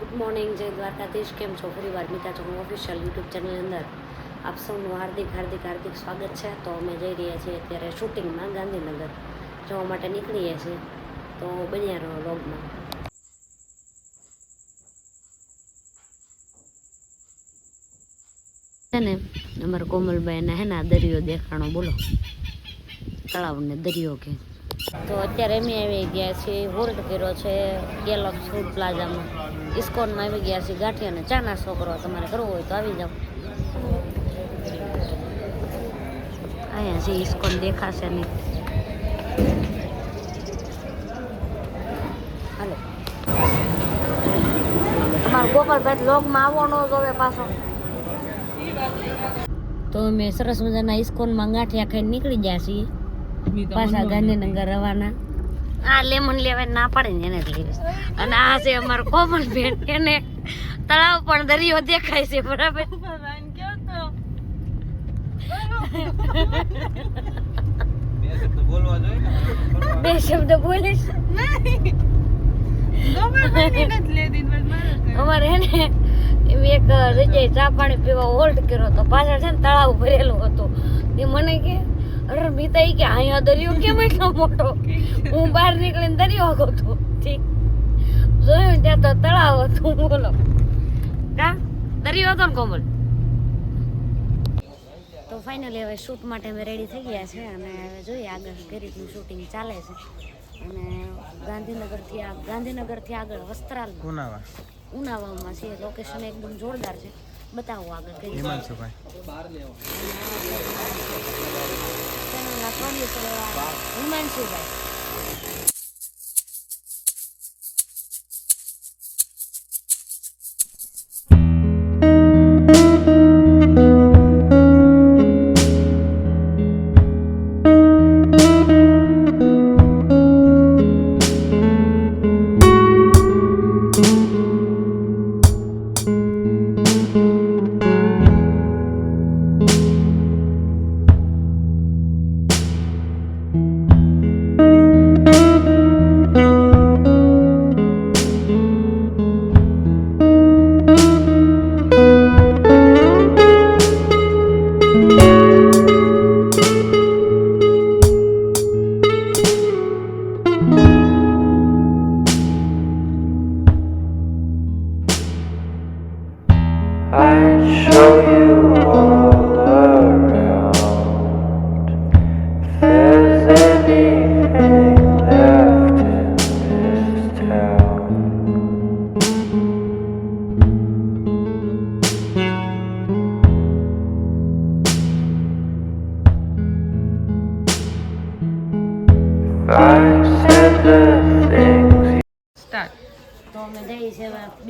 Good morning, જય દ્વારકાધીશ. કેમ છો? ફરી વાર મિતા ચોકનું ઓફિશિયલ યુટ્યુબ ચેનલ અંદર આપ સૌનું હાર્દિક હાર્દિક હાર્દિક સ્વાગત છે. તો અમે જઈ રહ્યા છીએ અત્યારે શૂટિંગમાં ગાંધીનગર. જવા માટે નીકળીએ છીએ. તો બન્યા રહો લોગમાં છે ને, અમારા કોમલભાઈને હે ને દરિયો દેખાણો બોલો. તળાવ ને દરિયો કે. તો અત્યારે અમે આવી ગયા છીએ. હોલ્ડ કર્યો છે. ગેલોક્સ ફૂડ પ્લાઝામાં ઇસ્કોનમાં આવી ગયા છે ગાંઠી અને ચા ના છોકરો તમારે કરવો હોય તો આવી જાઓ. અહીંયા છે ઇસ્કોન દેખાશે નહીં હાલો. તમારો ગોપાલભાઈ લોગમાં આવવાનો જ હવે પાછો. તો અમે સરસ મજાના ઇસ્કોનમાં ગાંઠિયા ખાઈને નીકળી ગયા છીએ. પાછા ગાંધીનગર રવાના. આ લેમન લેવા ના પડે ને એને જ અને આ છે અમારો કોમલ બેન, એને તળાવ પણ દરિયો દેખાય છે, બરાબર? બે શબ્દ બોલીશ અમારે એને એક જગ્યાએ ચા પાણી પીવા હોલ્ડ કર્યો હતો. પાછળ છે ને તળાવ ભરેલું હતું. એ મને કે અરે મિતાઈ કે અહીંયા દરિયો કેમ એટલો મોટો? હું બહાર નીકળીને દરિયો આગો તો ઠીક. જોયું ત્યાં તો તળાવ હતું બોલો. કા? દરિયો હતો ને કોમલ? તો ફાઇનલી હવે શૂટ માટે અમે રેડી થઈ ગયા છે. અને હવે જોઈએ આગળ કઈ રીતનું શૂટિંગ ચાલે છે. અને ગાંધીનગરથી આ ગાંધીનગરથી આગળ વસ્ત્રાલ ઉનાવા. ઉનાવામાં છે લોકેશન એકદમ જોરદાર છે. બતાવો આગળ કઈ રીતે હિમાંશુભાઈ ચેનલના પ્રોડ્યુસર એવા હિમાંશુભાઈ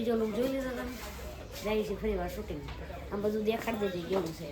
બીજો લુક જોઈ લીધો તમે. જાય છે ફરી વાર શૂટિંગ આમ બધું દેખાડી દેજે કેવું છે.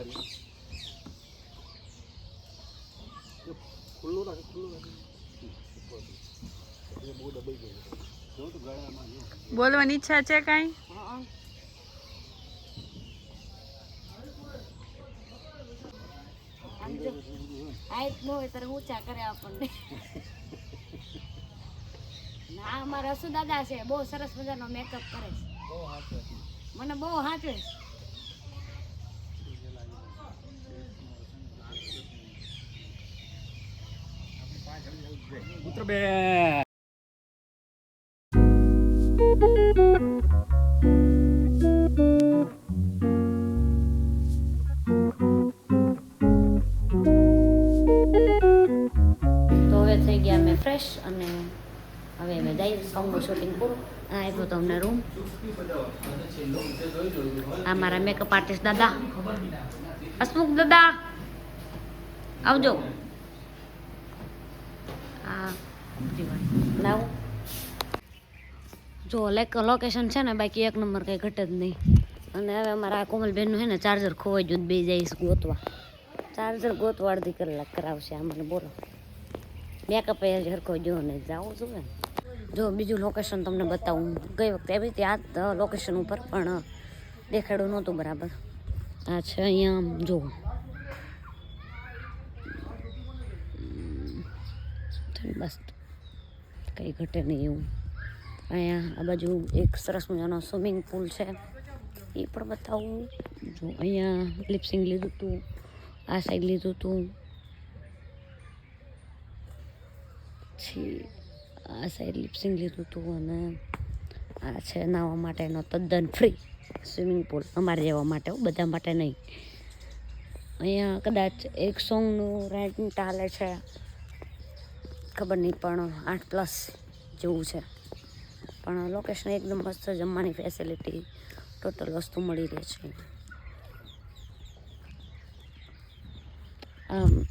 મિતા બોલવાની ઈચ્છા છે કાંઈ? હાઈટ ન હોય ત્યારે ઊંચા કરે આપણને. ના અમારા રસુ દાદા છે. બહુ સરસ મજાનો મેકઅપ કરે છે. મને બહુ હાચવે છે. હવે થઈ ગયા અમે ફ્રેશ અને હવે અમે જઈ સોંગનું શૂટિંગ પૂરું આ આપ્યો તો રૂમ આ મારા મેકઅપ આર્ટિસ્ટ દાદા. હસમુખ દાદા. આવજો. લાવો જો લાઈક લોકેશન છે ને, બાકી એક નંબર કંઈ ઘટે જ નહીં. અને હવે અમારા કોમલબેનનું છે ને ચાર્જર ખોવાઈ ગયું બે જઈશ ગોતવા. ચાર્જર ગોતવા અડધી કલાક કરાવશે આ મને બોલો. મેકઅપ એ હરખો જો ને જાઉં છું ને? જો, બીજું લોકેશન તમને બતાવું. ગઈ વખતે એવી રીતે આ લોકેશન ઉપર, પણ દેખાડ્યું નહોતું બરાબર. આ છે અહીંયા, આમ, જો. બસ કંઈ ઘટે નહીં એવું. અહીંયા આ બાજુ એક સરસ મજાનો સ્વિમિંગ પુલ છે. એ પણ બતાવું. જો અહીંયા લિપસિંગ લીધું હતું આ સાઈડ લીધું હતું પછી આ સાઈડ લિપસિંગ લીધું હતું અને આ છે નાહવા માટેનો તદ્દન ફ્રી સ્વિમિંગ પુલ અમારે જવા માટે બધા માટે નહીં. અહીંયા કદાચ એક સોંગનું રેન્ટ ચાલે છે. ખબર નહીં પણ આઠ પ્લસ જેવું છે. પણ લોકેશન એકદમ મસ્ત જમવાની ફેસિલિટી ટોટલ વસ્તુ મળી રહે છે.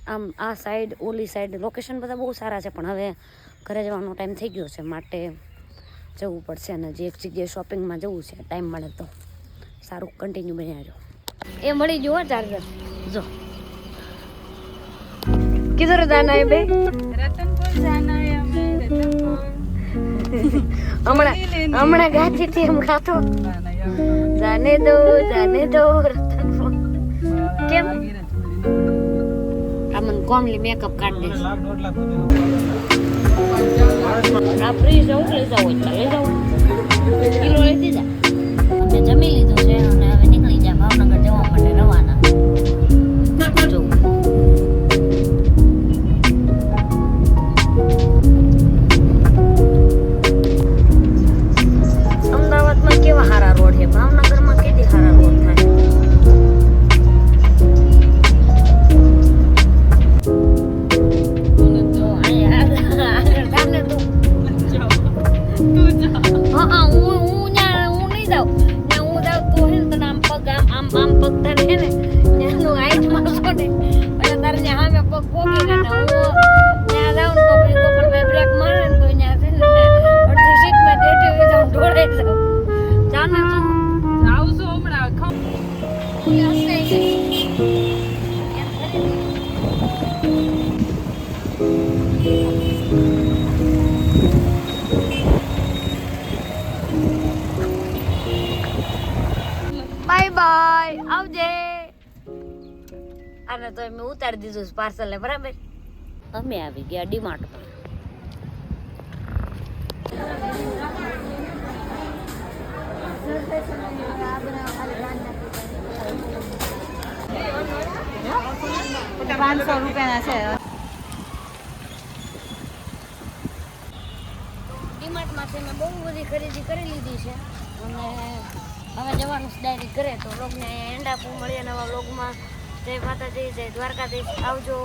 આમ આ સાઈડ ઓલી સાઈડ લોકેશન બધા બહુ સારા છે પણ હવે ઘરે જવાનો ટાઈમ થઈ ગયો છે માટે જવું પડશે અને જે એક જગ્યાએ શોપિંગમાં જવું છે ટાઈમ મળે તો સારું કન્ટિન્યુ બન્યા જો એ મળી ગયો ચાર્જર? જો. કિધર जाना है बे રતનપુર જાના હે હमें રતનપુર હમણાં હમણાં ગાતી હતી એમ ગાતો જાને દો જાને દો રતનપુર કેમ આ મને કોમલી મેકઅપ કાઢી દેશે આ ફ્રી હું લઈ જાઉં હોય લઈ જાઉં કિલો લઈ દીધા અમે જમી લીધું છે બાય આવજે. આને તો મેં ઉતારી દીધું છે પાર્સલ ને બરાબર? અમે આવી ગયા ડીમાર્ટમાં પાંચસો રૂપિયાના છે. ડીમાર્ટમાંથી મેં બહુ બધી ખરીદી કરી લીધી છે. અને હવે જવાનું ડાયરી કરે તો લોગને એન્ડ આપવું મળીએ નવા લોગમાં જય માતાજી, જય દ્વારકાધીશ. આવજો.